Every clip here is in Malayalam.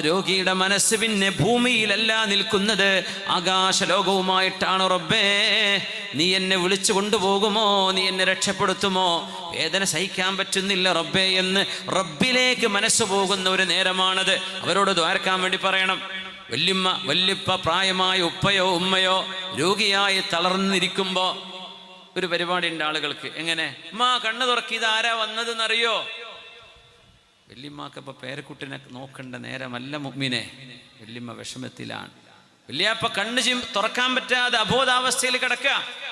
രോഗിയുടെ മനസ്സ് പിന്നെ ഭൂമിയിലല്ല നിൽക്കുന്നത്. ആകാശലോകവുമായിട്ടാണ് റബ്ബേ? നീ എന്നെ വിളിച്ചു കൊണ്ടുപോകുമോ? നീ എന്നെ രക്ഷപ്പെടുത്തുമോ? വേദന സഹിക്കാൻ പറ്റുന്നില്ല റബ്ബേ എന്ന് റബ്ബിലേക്ക് മനസ്സ് പോകുന്ന ഒരു നേരമാണത്. അവരോട് ദ്വാരക്കാൻ വേണ്ടി പറയണം. വല്യമ്മ വല്യപ്പ പ്രായമായ ഉപ്പയോ ഉമ്മയോ രോഗിയായി തളർന്നിരിക്കുമ്പോ ഒരു പരിപാടി ഉണ്ട് ആളുകൾക്ക്. എങ്ങനെ? മാ കണ്ണു തുറക്കി. ആരാ വന്നതെന്നറിയോ? വല്യമ്മക്ക് ഇപ്പൊ പേരക്കുട്ടിനെ നോക്കേണ്ട നേരമല്ല മുമ്മിനെ വല്യമ്മ വിഷമത്തിലാണ്. വല്യാപ്പ കണ്ണ് ചിം തുറക്കാൻ പറ്റാതെ അബോധാവസ്ഥയിൽ കിടക്കുക.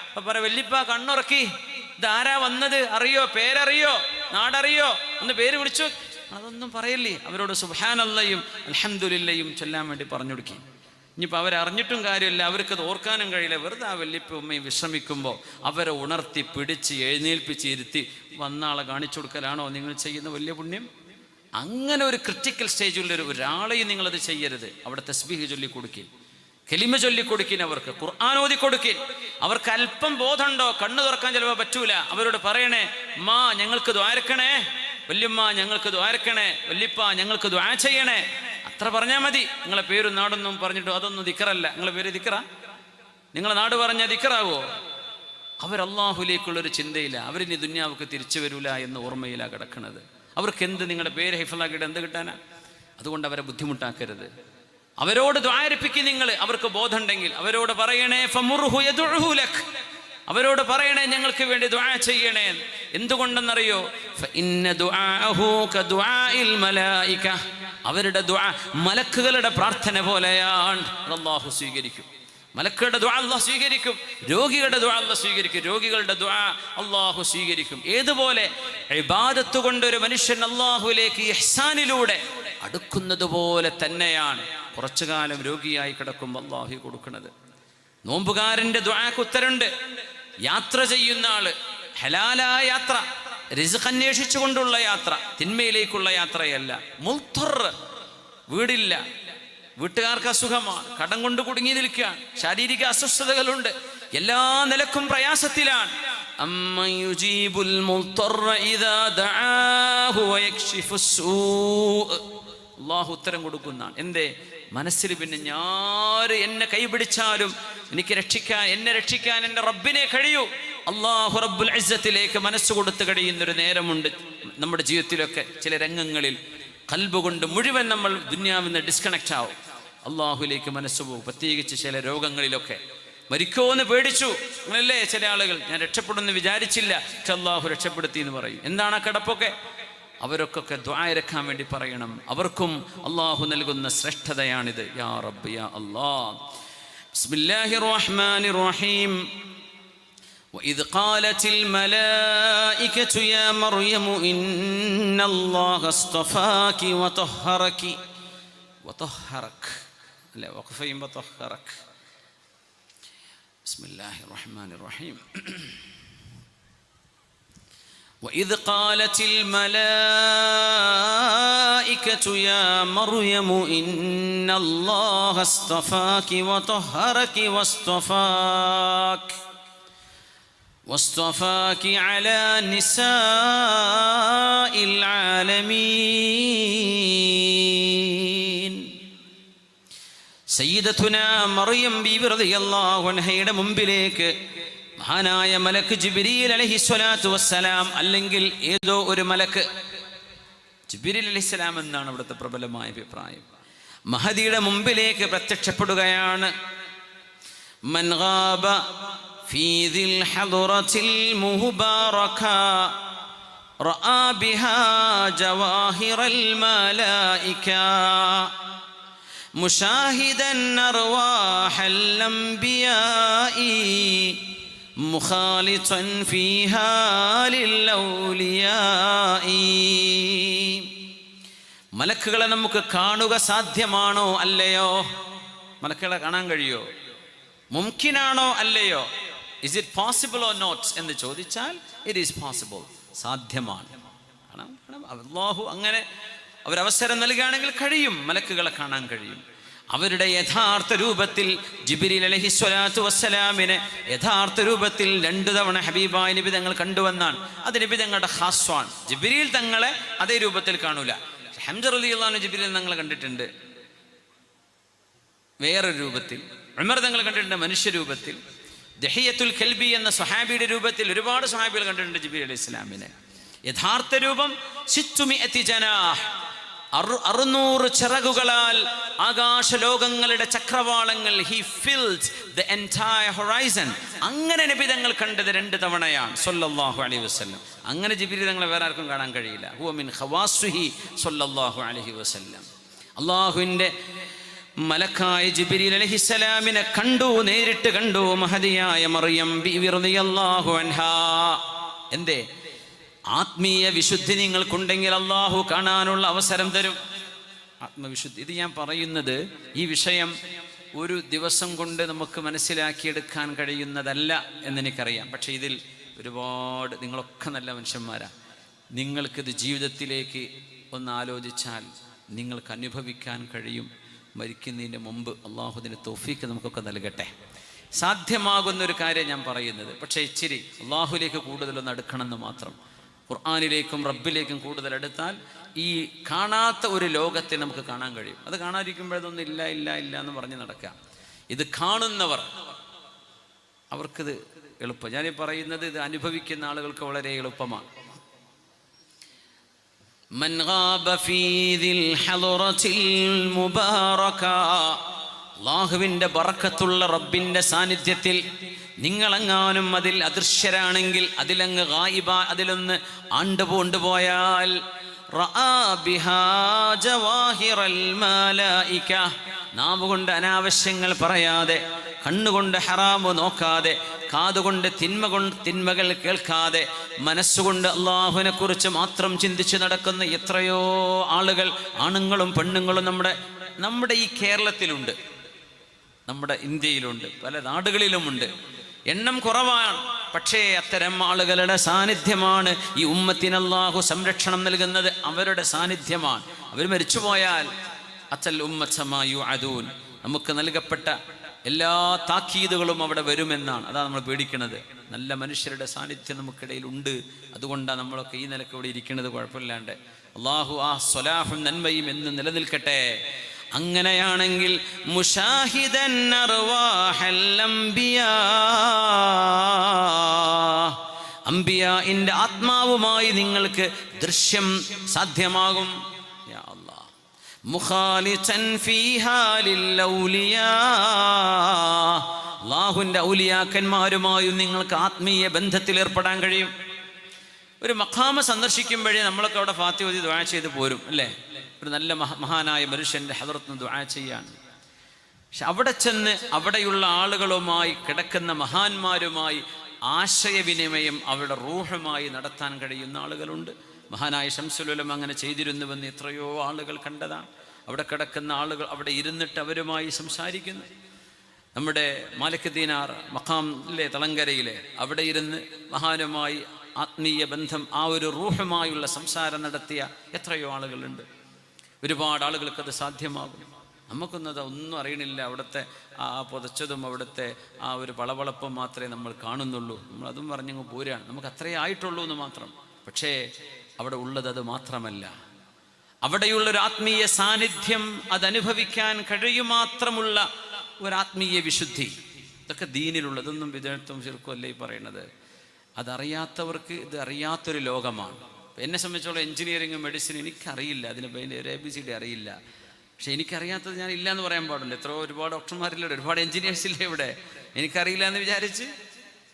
അപ്പൊ പറ വല്യപ്പ കണ്ണുറക്കി. ഇതാരാ വന്നത്? അറിയോ? പേരറിയോ? നാടറിയോ? ഒന്ന് പേര് വിളിച്ചു. അതൊന്നും പറയല്ലേ? അവരോട് സുഹാനല്ലയും അലഹമുല്ലയും ചൊല്ലാൻ വേണ്ടി പറഞ്ഞു കൊടുക്കി. ഇനിയിപ്പോൾ അവരറിഞ്ഞിട്ടും കാര്യമില്ല. അവർക്ക് അത് ഓർക്കാനും കഴിയില്ല. വെറുതെ ആ വല്യപ്പ ഉമ്മയും വിശ്രമിക്കുമ്പോൾ അവരെ ഉണർത്തി പിടിച്ച് എഴുന്നേൽപ്പിച്ച് ഇരുത്തി വന്ന കാണിച്ചു കൊടുക്കലാണോ നിങ്ങൾ ചെയ്യുന്ന വലിയ പുണ്യം? അങ്ങനെ ഒരു ക്രിട്ടിക്കൽ സ്റ്റേജിലുള്ള ഒരു ഒരാളെയും നിങ്ങളത് ചെയ്യരുത്. അവിടെ തസ്ബീഹ് ചൊല്ലി കൊടുക്കിൻ കെലിമ ചൊല്ലി കൊടുക്കിൻ അവർക്ക്. ഖുർആൻ ഓതി അവർക്ക് അല്പം ബോധമുണ്ടോ? കണ്ണു തുറക്കാൻ ചിലപ്പോൾ പറ്റൂല. അവരോട് പറയണേ മാ ഞങ്ങൾക്ക് ദ്വാരക്കണേ വല്യമ്മ ഞങ്ങൾക്ക് ദ്വാരക്കണേ വല്യപ്പ ഞങ്ങൾക്ക് ദ്വാ ചെയ്യണേ. അത്ര പറഞ്ഞാൽ മതി. നിങ്ങളെ പേരും നാടൊന്നും പറഞ്ഞിട്ട് അതൊന്നും ദിക്കറല്ല. നിങ്ങളെ പേര് ദിക്കറ? നിങ്ങളെ നാട് പറഞ്ഞ ദിക്കറാവോ? അവർ അള്ളാഹുലേക്കുള്ളൊരു ചിന്തയില്ല അവരിനി ദുന്യാവുക്ക് തിരിച്ചു വരൂല എന്ന ഓർമ്മയിലാണ് കിടക്കുന്നത് അവർക്ക് എന്ത് നിങ്ങളുടെ പേര് ഹൈഫലാക്കിയിട്ട് എന്ത് കിട്ടാനാ അതുകൊണ്ട് അവരെ ബുദ്ധിമുട്ടാക്കരുത് അവരോട് ദ്വാരിപ്പിക്കും നിങ്ങൾ അവർക്ക് ബോധമുണ്ടെങ്കിൽ അവരോട് പറയണേ. അവരോട് പറയണേ ഞങ്ങൾക്ക് വേണ്ടി ദ്വാ ചെയ്യണേ. എന്തുകൊണ്ടെന്നറിയോ. അവരുടെ ദുആ മലക്കുകളുടെ പ്രാർത്ഥന പോലെയാണ് അള്ളാഹു സ്വീകരിക്കും മലക്കുകളുടെ ദുആ അള്ളാഹ് സ്വീകരിക്കും രോഗികളുടെ ദുആ അള്ളാഹ് സ്വീകരിക്കും രോഗികളുടെ ദുആ അള്ളാഹു സ്വീകരിക്കും. ഏതുപോലെ ഇബാദത്ത് കൊണ്ട് ഒരു മനുഷ്യൻ അള്ളാഹുലേക്ക് ഇഹ്സാനിലൂടെ അടുക്കുന്നത് പോലെ തന്നെയാണ് കുറച്ചു കാലം രോഗിയായി കിടക്കുമ്പോൾ അള്ളാഹു കൊടുക്കുന്നത്. നോമ്പുകാരന്റെ ദുആക്ക് ഉത്തരണ്ട്. യാത്ര ചെയ്യുന്ന ആൾ ഹലാലായ യാത്ര റിസ്ഖ് അന്വേഷിച്ചുകൊണ്ടുള്ള യാത്ര തിന്മയിലേക്കുള്ള യാത്രയല്ല. മുൽത്തുർ വീടില്ല. വീട്ടുകാർക്ക് അസുഖമാണ് കടം കൊണ്ട് കുടുങ്ങി നിൽക്കുകയാണ് ശാരീരിക അസ്വസ്ഥതകളുണ്ട്. എല്ലാ നിലക്കും പ്രയാസത്തിലാണ്. അള്ളാഹു ഉത്തരം കൊടുക്കുന്നതാണ് എന്തേ? മനസ്സിൽ പിന്നെ ഞാര് എന്നെ കൈപിടിച്ചാലും എനിക്ക് രക്ഷിക്കാൻ എന്നെ രക്ഷിക്കാൻ എന്റെ റബ്ബിനെ കഴിയൂ. അള്ളാഹു റബ്ബുൽ അജ്ജത്തിലേക്ക് മനസ്സ് കൊടുത്ത് കഴിയുന്നൊരു നേരമുണ്ട് നമ്മുടെ ജീവിതത്തിലൊക്കെ ചില രംഗങ്ങളിൽ. കൽബ് കൊണ്ട് മുഴുവൻ നമ്മൾ ദുന്യാവിൽ നിന്ന് ഡിസ്കണക്റ്റ് ആവും. അള്ളാഹുലേക്ക് മനസ്സ് പോകും പ്രത്യേകിച്ച് ചില രോഗങ്ങളിലൊക്കെ മരിക്കോ എന്ന് പേടിച്ചു അങ്ങനല്ലേ ചില ആളുകൾ ഞാൻ രക്ഷപ്പെടുമെന്ന് വിചാരിച്ചില്ല പക്ഷെ അള്ളാഹു രക്ഷപ്പെടുത്തി എന്ന് പറയും എന്താണ് ആ കിടപ്പൊക്കെ അവരൊക്കെ ദ്വായരക്കാൻ വേണ്ടി പറയണം അവർക്കും അള്ളാഹു നൽകുന്ന ശ്രേഷ്ഠതയാണിത് യാ റബ്ബ് യാ അല്ലാഹ് ബിസ്മില്ലാഹിർ റഹ്മാനിർ റഹീം وإذ قالت الملائكة يا مريم إن الله اصطفاك وطهرك وطهرك لا وقفين وطهرك بسم الله الرحمن الرحيم. وإذ قالت الملائكة يا مريم إن الله اصطفاك وطهرك واصطفاك واصطفاك على نساء العالمين. സയ്യിദത്തുന മറിയം ബീവി റളിയല്ലാഹു അൻഹയുടെ മുമ്പിലേക്ക് മഹാനായ മലക്ക് ജിബിരിയിൽ അലഹിസ്വലാത്തു വസ്സലാം അല്ലെങ്കിൽ ഏതോ ഒരു മലക്ക് ജിബിരിൽ അലഹിസ്സലാം എന്നാണ് ഇവിടുത്തെ പ്രബലമായ അഭിപ്രായം. മഹദിയുടെ മുമ്പിലേക്ക് പ്രത്യക്ഷപ്പെടുകയാണ്. റആ ബിഹാ ജവാഹിറൽ മലായിക مشاهدا أرواح الأنبياء مخالطا فيها للأولياء മലക്കുകളെ നമുക്ക് കാണുക സാധ്യമാണോ അല്ലയോ മലക്കുകളെ കാണാൻ കഴിയോ മുംകിനാണോ അല്ലയോ is it possible or not എന്ന് ചോദിച്ചാൽ ഇറ്റ് ഈസ് പോസിബിൾ സാധ്യമാണ് കാണാം കാണാം അള്ളാഹു അങ്ങനെ അവരവസരം നൽകുകയാണെങ്കിൽ കഴിയും മലക്കുകളെ കാണാൻ കഴിയും. അവരുടെ യഥാർത്ഥ രൂപത്തിൽ ജിബിരിൽ അലഹി സ്വലാത്തു വസ്സലാമിനെ യഥാർത്ഥ രൂപത്തിൽ രണ്ടു തവണ ഹബീബായ നബി തങ്ങൾ കണ്ടുവന്നാണ്. അത് നബി തങ്ങളുടെ ഹാസ്വാൻ ജിബിരിയിൽ തങ്ങളെ അതേ രൂപത്തിൽ കാണൂല. ഹംജർ അലി അള്ളഹാൻ ജിബിരിൽ തങ്ങളെ കണ്ടിട്ടുണ്ട്. വേറൊരു രൂപത്തിൽ ഉമർ തങ്ങൾ കണ്ടിട്ടുണ്ട് മനുഷ്യരൂപത്തിൽ ദഹിയത്തുൽ ഖൽബി എന്ന സ്വഹാബിയുടെ രൂപത്തിൽ ഒരുപാട് സ്വഹാബികൾ കണ്ടിട്ടുണ്ട് ജിബിരി അലി ഇസ്ലാമിനെ യഥാർത്ഥ രൂപം സിത്തുമിഅത്തി ജനാഹ്. അറു- അറുന്നൂറ് ചിറകുകളാൽ ആകാശലോകങ്ങളുടെ ചക്രവാളങ്ങൾ he fills the entire horizon അങ്ങനെ നിബിതങ്ങൾ കണ്ടത് രണ്ട് തവണയാണ് സൊല്ലാഹു അലൈഹി വസ്ലം അങ്ങനെ ജിബിരിതങ്ങളെ വേറെ ആർക്കും കാണാൻ കഴിയില്ല. ഹുവ ഹവാസുഹി സൊല്ലാഹു അലഹി വസല്ലം. അള്ളാഹുവിന്റെ മലക്കായ ജിബിരിൽ അലഹിസലാമിനെ കണ്ടു നേരിട്ട് കണ്ടു മഹതിയായ മറിയം ബീവി റളിയല്ലാഹു അൻഹാ. എന്തേ? ആത്മീയ വിശുദ്ധി നിങ്ങൾക്കുണ്ടെങ്കിൽ അള്ളാഹു കാണാനുള്ള അവസരം തരും. ആത്മവിശുദ്ധി ഇത് ഞാൻ പറയുന്നത് ഈ വിഷയം ഒരു ദിവസം കൊണ്ട് നമുക്ക് മനസ്സിലാക്കിയെടുക്കാൻ കഴിയുന്നതല്ല എന്നെനിക്കറിയാം. പക്ഷേ ഇതിൽ ഒരുപാട് നിങ്ങളൊക്കെ നല്ല മനുഷ്യന്മാരാണ് നിങ്ങൾക്കിത് ജീവിതത്തിലേക്ക് ഒന്ന് ആലോചിച്ചാൽ നിങ്ങൾക്ക് അനുഭവിക്കാൻ കഴിയും. മരിക്കുന്നതിന് മുമ്പ് അള്ളാഹുദിന് തോഫീക്ക് നമുക്കൊക്കെ നൽകട്ടെ. സാധ്യമാകുന്ന ഒരു കാര്യം ഞാൻ പറയുന്നത്. പക്ഷേ ഇച്ചിരി അള്ളാഹുലേക്ക് കൂടുതലൊന്ന് അടുക്കണമെന്ന് മാത്രം. ഖുർആാനിലേക്കും റബ്ബിലേക്കും കൂടുതൽ അടുത്താൽ ഈ കാണാത്ത ഒരു ലോകത്തെ നമുക്ക് കാണാൻ കഴിയും അത് കാണാതിരിക്കുമ്പോഴതൊന്നും ഇല്ല ഇല്ല ഇല്ല എന്ന് പറഞ്ഞ് നടക്കാം ഇത് കാണുന്നവർ അവർക്കിത് എളുപ്പം ഞാനീ പറയുന്നത് ഇത് അനുഭവിക്കുന്ന ആളുകൾക്ക് വളരെ എളുപ്പമാണ് من غاب في ذي الحضرة المباركة അള്ളാഹുവിൻ്റെ ബറക്കത്തുള്ള റബ്ബിൻ്റെ സാന്നിധ്യത്തിൽ നിങ്ങളെങ്ങാനും അതിൽ അദൃശ്യരാണെങ്കിൽ അതിലങ്ങ് ഗായിബ അതിലൊന്ന് ആണ്ടുപോണ്ടു പോയാൽ നാവുകൊണ്ട് അനാവശ്യങ്ങൾ പറയാതെ കണ്ണുകൊണ്ട് ഹറാമ് നോക്കാതെ കാതുകൊണ്ട് തിന്മ കൊണ്ട് തിന്മകൾ കേൾക്കാതെ മനസ്സുകൊണ്ട് അള്ളാഹുവിനെ കുറിച്ച് മാത്രം ചിന്തിച്ച് നടക്കുന്ന എത്രയോ ആളുകൾ ആണുങ്ങളും പെണ്ണുങ്ങളും നമ്മുടെ നമ്മുടെ ഈ കേരളത്തിലുണ്ട്. നമ്മുടെ ഇന്ത്യയിലുണ്ട്. പല നാടുകളിലുമുണ്ട്. എണ്ണം കുറവാണ്. പക്ഷേ അത്തരം ആളുകളുടെ സാന്നിധ്യമാണ് ഈ ഉമ്മത്തിനല്ലാഹു സംരക്ഷണം നൽകുന്നത്. അവരുടെ സാന്നിധ്യമാണ്. അവർ മരിച്ചുപോയാൽ അത്തൽ ഉമ്മച്ചമായു അദൂൻ നമുക്ക് നൽകപ്പെട്ട എല്ലാ താക്കീതുകളും അവിടെ വരുമെന്നാണ്. അതാണ് നമ്മൾ പേടിക്കുന്നത് നല്ല മനുഷ്യരുടെ സാന്നിധ്യം നമുക്കിടയിൽ ഉണ്ട് അതുകൊണ്ടാണ് നമ്മളൊക്കെ ഈ നിലയ്ക്ക് ഇവിടെ ഇരിക്കുന്നത് കുഴപ്പമില്ലാണ്ട്. അള്ളാഹു ആ സ്വലാഹും നന്മയും എന്ന് നിലനിൽക്കട്ടെ. അങ്ങനെയാണെങ്കിൽ മുഷാഹിദൻ അംബിയാന്റെ ആത്മാവുമായി നിങ്ങൾക്ക് ദൃശ്യം സാധ്യമാകും. അള്ളാഹുവിന്റെ ഔലിയാക്കന്മാരുമായും നിങ്ങൾക്ക് ആത്മീയ ബന്ധത്തിൽ ഏർപ്പെടാൻ കഴിയും. ഒരു മഖാമ സന്ദർശിക്കുമ്പോഴേ നമ്മളൊക്കെ അവിടെ ഫാത്തിയോതി ദ്വാ ചെയ്ത് പോരും അല്ലേ? ഒരു നല്ല മഹ മഹാനായ മനുഷ്യന്റെ ഹദർത്ത് ദുആ ചെയ്യാണ്. പക്ഷെ അവിടെ ചെന്ന് അവിടെയുള്ള ആളുകളുമായി കിടക്കുന്ന മഹാന്മാരുമായി ആശയവിനിമയം അവരുടെ റൂഹമായി നടത്താൻ കഴിയുന്ന ആളുകളുണ്ട്. മഹാനായ ശംസുലുലം അങ്ങനെ ചെയ്തിരുന്നുവെന്ന് എത്രയോ ആളുകൾ കണ്ടതാണ്. അവിടെ കിടക്കുന്ന ആളുകൾ അവിടെ ഇരുന്നിട്ട് അവരുമായി സംസാരിക്കുന്നു. നമ്മുടെ മാലിക് ദീനാർ മഖാമിലെ തളങ്കരയിലെ അവിടെ ഇരുന്ന് മഹാനുമായി ആത്മീയ ബന്ധം ആ ഒരു റൂഹമായുള്ള സംസാരം നടത്തിയ എത്രയോ ആളുകളുണ്ട്. ഒരുപാട് ആളുകൾക്ക് അത് സാധ്യമാകും. നമുക്കൊന്നും അത് ഒന്നും അറിയണില്ല. അവിടുത്തെ ആ പുതച്ചതും അവിടുത്തെ ആ ഒരു പളവളപ്പം മാത്രമേ നമ്മൾ കാണുന്നുള്ളൂ. നമ്മൾ അതും പറഞ്ഞങ്ങ് പോരാണ് നമുക്ക് അത്രേ ആയിട്ടുള്ളൂ എന്ന് മാത്രം. പക്ഷേ അവിടെ ഉള്ളത് അത് മാത്രമല്ല. അവിടെയുള്ള ഒരു ആത്മീയ സാന്നിധ്യം അത് അനുഭവിക്കാൻ കഴിയുമാത്രമുള്ള ഒരു ആത്മീയ വിശുദ്ധി. ഇതൊക്കെ ദീനിലുള്ള ഇതൊന്നും വിദഗ്ധം ചെറുക്കുമല്ലേ ഈ പറയുന്നത്? അതറിയാത്തവർക്ക് ഇത് അറിയാത്തൊരു ലോകമാണ്. എന്നെ സംബന്ധിച്ചോളം എഞ്ചിനീയറിംഗ് മെഡിസിൻ എനിക്കറിയില്ല. അതിന് ഒരു എ ബി സി ഡി അറിയില്ല. പക്ഷേ എനിക്കറിയാത്തത് ഞാൻ ഇല്ല എന്ന് പറയാൻ പാടില്ല എത്ര ഒരുപാട് ഡോക്ടർമാരില്ല ഒരുപാട് എഞ്ചിനീയേഴ്സ് ഇല്ലേ ഇവിടെ. എനിക്കറിയില്ല എന്ന് വിചാരിച്ച്.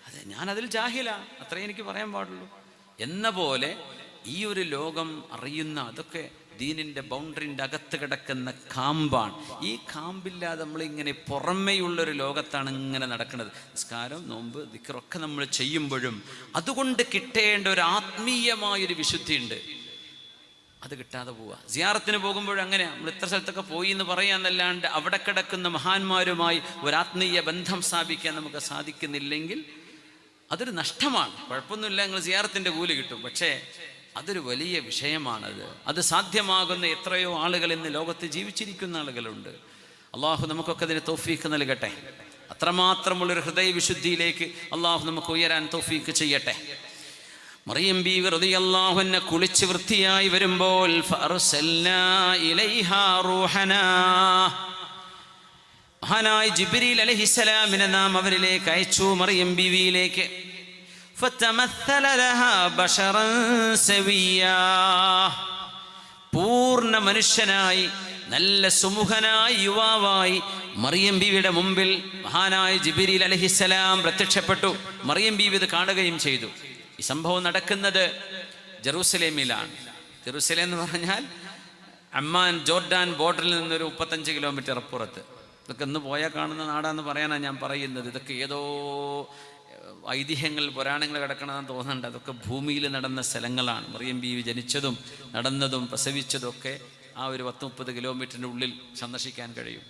അതെ ഞാനതിൽ ജാഹില. അത്രേ എനിക്ക് പറയാൻ പാടുള്ളൂ. എന്ന പോലെ ഈ ഒരു ലോകം അറിയുന്ന അതൊക്കെ ദീനിന്റെ ബൗണ്ടറിന്റെ അകത്ത് കിടക്കുന്ന കാമ്പാണ്. ഈ കാമ്പില്ലാതെ നമ്മളിങ്ങനെ പുറമേയുള്ളൊരു ലോകത്താണ് ഇങ്ങനെ നടക്കുന്നത്. നിസ്കാരം നോമ്പ് ദിക്കറൊക്കെ നമ്മൾ ചെയ്യുമ്പോഴും അതുകൊണ്ട് കിട്ടേണ്ട ഒരു ആത്മീയമായൊരു വിശുദ്ധിയുണ്ട്. അത് കിട്ടാതെ പോവുക സിയാറത്തിന് പോകുമ്പോഴും അങ്ങനെ നമ്മൾ ഇത്ര സ്ഥലത്തൊക്കെ പോയി എന്ന് പറയാന്നല്ലാണ്ട് അവിടെ കിടക്കുന്ന മഹാന്മാരുമായി ഒരു ആത്മീയ ബന്ധം സ്ഥാപിക്കാൻ നമുക്ക് സാധിക്കുന്നില്ലെങ്കിൽ അതൊരു നഷ്ടമാണ്. കുഴപ്പമൊന്നുമില്ല. നിങ്ങൾ സിയാറത്തിന്റെ കൂലി കിട്ടും. പക്ഷേ അതൊരു വലിയ വിഷയമാണത്. അത് സാധ്യമാകുന്ന എത്രയോ ആളുകൾ ഇന്ന് ലോകത്ത് ജീവിച്ചിരിക്കുന്ന ആളുകളുണ്ട്. അള്ളാഹു നമുക്കൊക്കെ അതിന് തോഫീക്ക് നൽകട്ടെ. അത്രമാത്രമുള്ളൊരു ഹൃദയവിശുദ്ധിയിലേക്ക് അള്ളാഹു നമുക്ക് ഉയരാൻ തോഫീക്ക് ചെയ്യട്ടെ. മറിയം ബി വെറുതെ അൻഹ കുളിച്ച് വൃത്തിയായി വരുമ്പോൾ മഹാനായ ജിബ്രീൽ അലഹിസലാമിനെ നാം അവരിലേക്ക് അയച്ചു. മറിയം ബീവിയിലേക്ക് പൂർണ മനുഷ്യനായി നല്ല സുമുഖനായ യുവാവായി മറിയം ബീവിയുടെ മുമ്പിൽ മഹാനായ ജിബിരിൽ അലഹിസലാം പ്രത്യക്ഷപ്പെട്ടു. മറിയം ബീവി ഇത് കാണുകയും ചെയ്തു. ഈ സംഭവം നടക്കുന്നത് ജെറൂസലേമിലാണ്. ജെറൂസലേം എന്ന് പറഞ്ഞാൽ അമ്മാൻ ജോർഡാൻ ബോർഡറിൽ നിന്നൊരു മുപ്പത്തഞ്ച് കിലോമീറ്റർ അപ്പുറത്ത്. ഇതൊക്കെ ഇന്ന് പോയാൽ കാണുന്ന നാടാന്ന് പറയാനാണ് ഞാൻ പറയുന്നത്. ഇതൊക്കെ ഏതോ ഐതിഹ്യങ്ങൾ പുരാണങ്ങൾ കിടക്കണമെന്ന് തോന്നുന്നുണ്ട്. അതൊക്കെ ഭൂമിയിൽ നടന്ന സ്ഥലങ്ങളാണ്. മറിയം ബീവി ജനിച്ചതും നടന്നതും പ്രസവിച്ചതും ഒക്കെ ആ ഒരു പത്ത് മുപ്പത് കിലോമീറ്ററിന്റെ ഉള്ളിൽ സന്ദർശിക്കാൻ കഴിയും.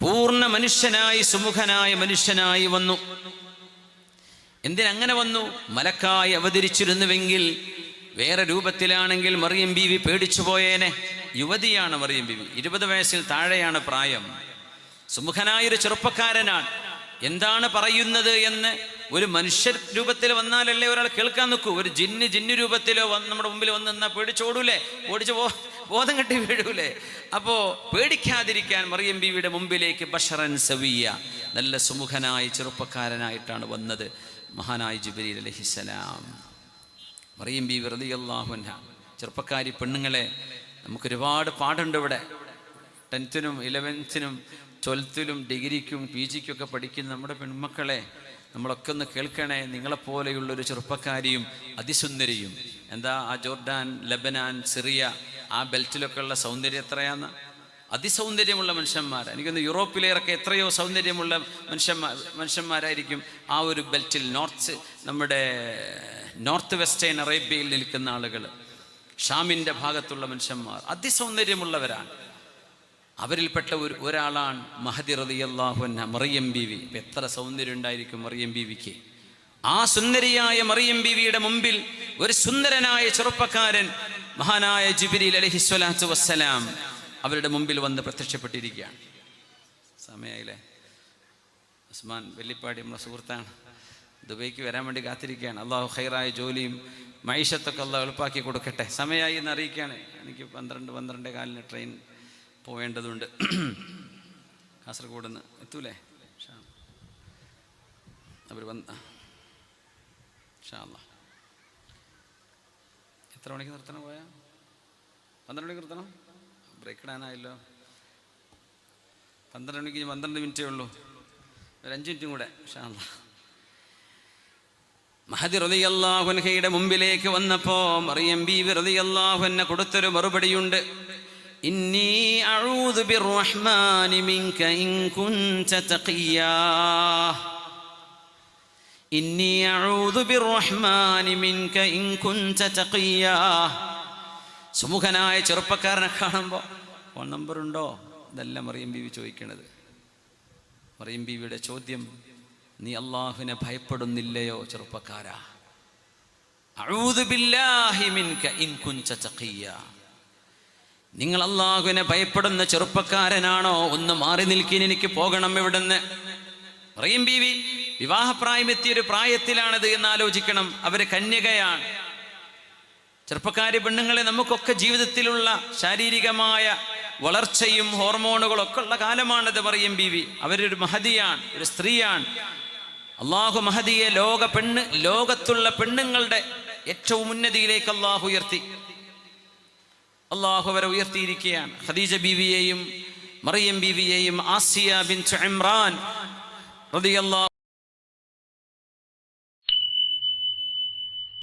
പൂർണ മനുഷ്യനായി സുമുഖനായ മനുഷ്യനായി വന്നു. എന്തിനങ്ങനെ വന്നു? മലക്കായി അവതരിച്ചിരുന്നുവെങ്കിൽ വേറെ രൂപത്തിലാണെങ്കിൽ മറിയം ബീവി പേടിച്ചു പോയേനെ യുവതിയാണ് മറിയം ബീവി. ഇരുപത് വയസ്സിൽ താഴെയാണ് പ്രായം. സുമുഖനായൊരു ചെറുപ്പക്കാരനാണ്. എന്താണ് പറയുന്നത് എന്ന് ഒരു മനുഷ്യ രൂപത്തിൽ വന്നാലല്ലേ ഒരാൾ കേൾക്കാൻ നിൽക്കൂ. ഒരു ജിന്ന് ജിന്ന് രൂപത്തിലോ വന്ന് നമ്മുടെ മുമ്പിൽ വന്ന് നിന്നാൽ പേടിച്ചോടൂലേ ഓടിച്ച് പോ ബോധം കെട്ടി വീഴൂലേ? അപ്പോ പേടിക്കാതിരിക്കാൻ മറിയം ബീവിയുടെ മുമ്പിലേക്ക് ബഷറൻ സവിയ നല്ല സുമുഖനായ ചെറുപ്പക്കാരനായിട്ടാണ് വന്നത്. മഹാനായ ജുബരീൽ അലഹിസലാം മറിയം ബി വെറുതെ അള്ളാഹുന ചെറുപ്പക്കാരി പെണ്ണുങ്ങളെ നമുക്കൊരുപാട് പാടുണ്ട് ഇവിടെ. ടെൻത്തിനും ഇലവൻത്തിനും ട്വൽത്തിലും ഡിഗ്രിക്കും പി ജിക്കൊക്കെ പഠിക്കുന്ന നമ്മുടെ പെൺമക്കളെ നമ്മളൊക്കെ ഒന്ന് കേൾക്കണേ നിങ്ങളെപ്പോലെയുള്ളൊരു ചെറുപ്പക്കാരിയും അതിസുന്ദരിയും. എന്താ ആ ജോർഡാൻ ലബനാൻ സിറിയ ആ ബെൽറ്റിലൊക്കെ ഉള്ള സൗന്ദര്യം എത്രയാന്ന്? അതിസൗന്ദര്യമുള്ള മനുഷ്യന്മാർ. എനിക്കൊന്ന് യൂറോപ്പിലേറൊക്കെ എത്രയോ സൗന്ദര്യമുള്ള മനുഷ്യന്മാർ മനുഷ്യന്മാരായിരിക്കും. ആ ഒരു ബെൽറ്റിൽ നോർത്ത് നമ്മുടെ നോർത്ത് വെസ്റ്റേൺ അറേബ്യയിൽ നിൽക്കുന്ന ആളുകൾ ഷാമിന്റെ ഭാഗത്തുള്ള മനുഷ്യന്മാർ. അതിസൗന്ദര്യമുള്ളവരാണ്. അവരിൽപ്പെട്ട ഒരു ഒരാളാണ് മഹദി റളിയല്ലാഹുഅൻഹ മറിയം ബീവി. വി എത്ര സൗന്ദര്യം ഉണ്ടായിരിക്കും മറിയം ബീവിക്ക്? ആ സുന്ദരിയായ മറിയം ബീവിയുടെ മുമ്പിൽ ഒരു സുന്ദരനായ ചെറുപ്പക്കാരൻ മഹാനായ ജിബിരിൽ അലഹിസ്വലാത്തു വസ്സലാം അവരുടെ മുമ്പിൽ വന്ന് പ്രത്യക്ഷപ്പെട്ടിരിക്കുകയാണ്. സമയായില്ലേ? ഉസ്മാൻ വെള്ളിപ്പാടി നമ്മുടെ സുഹൃത്താണ്. ദുബൈക്ക് വരാൻ വേണ്ടി കാത്തിരിക്കുകയാണ്. അള്ളാഹു ഖൈറായ ജോലിയും മൈഷത്തൊക്കെ അള്ളാഹ് എളുപ്പാക്കി കൊടുക്കട്ടെ. സമയമായി എന്ന് അറിയിക്കുകയാണ്. എനിക്ക് പന്ത്രണ്ട് പന്ത്രണ്ട് കാലിന് ട്രെയിൻ പോവേണ്ടതുണ്ട് കാസർഗോഡ് നിന്ന് എത്തൂലേ അവർ വന്ന. എത്ര മണിക്ക് നിർത്തണം പോയാ? പന്ത്രണ്ട് മണിക്ക് നിർത്തണം? ബ്രേക്ക് ഇടാനായല്ലോ. പന്ത്രണ്ട് മണിക്ക് പന്ത്രണ്ട് മിനിറ്റേ ഉള്ളൂ. ഒരു അഞ്ച് മിനിറ്റും കൂടെ ഷാ അല്ലാ. മഹദി റതിയല്ലാഹുൻഹയുടെ മുമ്പിലേക്ക് വന്നപ്പോ മറിയം ബീവി റളിയല്ലാഹുവിനെ കൊടുത്തൊരു മറുപടിയുണ്ട്. ഇന്നി അഊദു بالرحمن منك ഇൻ കുൻത തഖിയാ ഇന്നി അഊദു بالرحمن منك ഇൻ കുൻത തഖിയാ. സുമുഖനായ ചെറുപ്പക്കാരനെ കാണുമ്പോൾ ഫോൺ നമ്പർ ഉണ്ടോ? ഇതല്ല മറിയം ബീവി ചോദിക്കണത്. മറിയം ബീവിയുടെ ചോദ്യം നീ അള്ളാഹുവിനെ ഭയപ്പെടുന്നില്ലയോ ചെറുപ്പക്കാരാ? അഊദു ബില്ലാഹി മിൻക ഇൻ നിങ്ങൾ അള്ളാഹുവിനെ ഭയപ്പെടുന്ന ചെറുപ്പക്കാരനാണോ? ഒന്ന് മാറി നിൽക്കാൻ എനിക്ക് പോകണം ഇവിടുന്ന്. പറയും ബീവി വിവാഹപ്രായമെത്തിയ ഒരു പ്രായത്തിലാണത് എന്ന് ആലോചിക്കണം. അവർ കന്യകയാണ്. ചെറുപ്പക്കാരി പെണ്ണുങ്ങളെ നമുക്കൊക്കെ ജീവിതത്തിലുള്ള ശാരീരികമായ വളർച്ചയും ഹോർമോണുകളൊക്കെ ഉള്ള കാലമാണത് പറയും ബീവി. അവരൊരു മഹതിയാണ് ഒരു സ്ത്രീയാണ്. അള്ളാഹു മഹദിയെ ലോക പെണ്ണ് ലോകത്തുള്ള പെണ്ണുങ്ങളുടെ ഏറ്റവും ഉന്നതിയിലേക്ക് അള്ളാഹു ഉയർത്തി. അള്ളാഹു അവരെ ഉയർത്തിയിരിക്കുകയാണ്. ഖദീജ ബീവിയെയും മറിയം ബീവിയെയും ആസിയ ബിൻ ഇമ്രാൻ റളിയല്ലാഹു